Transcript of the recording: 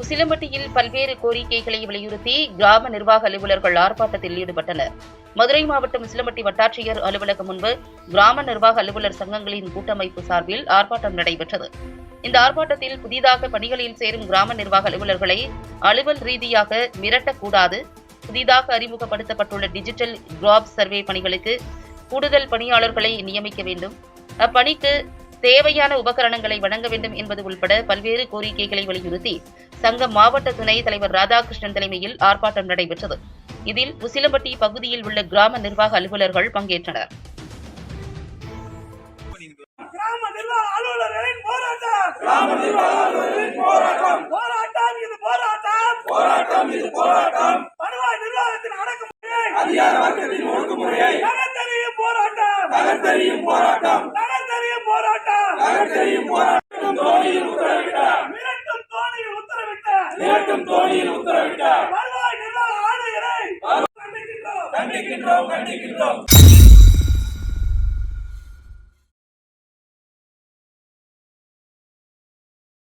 உசிலம்பட்டியில் பல்வேறு கோரிக்கைகளை வலியுறுத்தி கிராம நிர்வாக அலுவலர்கள் ஆர்ப்பாட்டத்தில் ஈடுபட்டனர். மதுரை மாவட்டம் உசிலம்பட்டி வட்டாட்சியர் அலுவலகம் முன்பு கிராம நிர்வாக அலுவலர் சங்கங்களின் கூட்டமைப்பு சார்பில் ஆர்ப்பாட்டம் நடைபெற்றது. இந்த ஆர்ப்பாட்டத்தில் புதிதாக பணிகளில் சேரும் கிராம நிர்வாக அலுவலர்களை அலுவல் ரீதியாக மிரட்டக்கூடாது. புதிதாக அறிமுகப்படுத்தப்பட்டுள்ள டிஜிட்டல் கிராப் சர்வே பணிகளுக்கு கூடுதல் பணியாளர்களை நியமிக்க வேண்டும். அப்பணிக்கு தேவையான உபகரணங்களை வழங்க வேண்டும் என்பது உள்பட பல்வேறு கோரிக்கைகளை வலியுறுத்தி சங்க மாவட்ட துணை தலைவர் ராதாகிருஷ்ணன் தலைமையில் ஆர்ப்பாட்டம் நடைபெற்றது. இதில் உசிலம்பட்டி பகுதியில் உள்ள கிராம நிர்வாக அலுவலர்கள் பங்கேற்றனர். கிராம நிர்வாக அலுவலர்களின் போராட்டம். கிராம நிர்வாக அலுவலர்களின் போராட்டம். போராட்டம் இது போராட்டம். போராட்டம் இது போராட்டம். வருவாய் நிர்வாகத்தின் அதிகார வர்க்கத்தின் ஒடுக்குமுறையை. நகர்த்தறியும் போராட்டம். நகர்த்தறியும் போராட்டம். நகர்த்தறியும் போராட்டம். நகர்த்தறியும் போராட்டம் தோணியில் உத்தரவிட்டார் மிரட்டும் தோணியில் மிரட்டும் தோணியில் உத்தரவிட்டார். கண்டிக்கின்றோம் கண்டிக்கின்றோம்.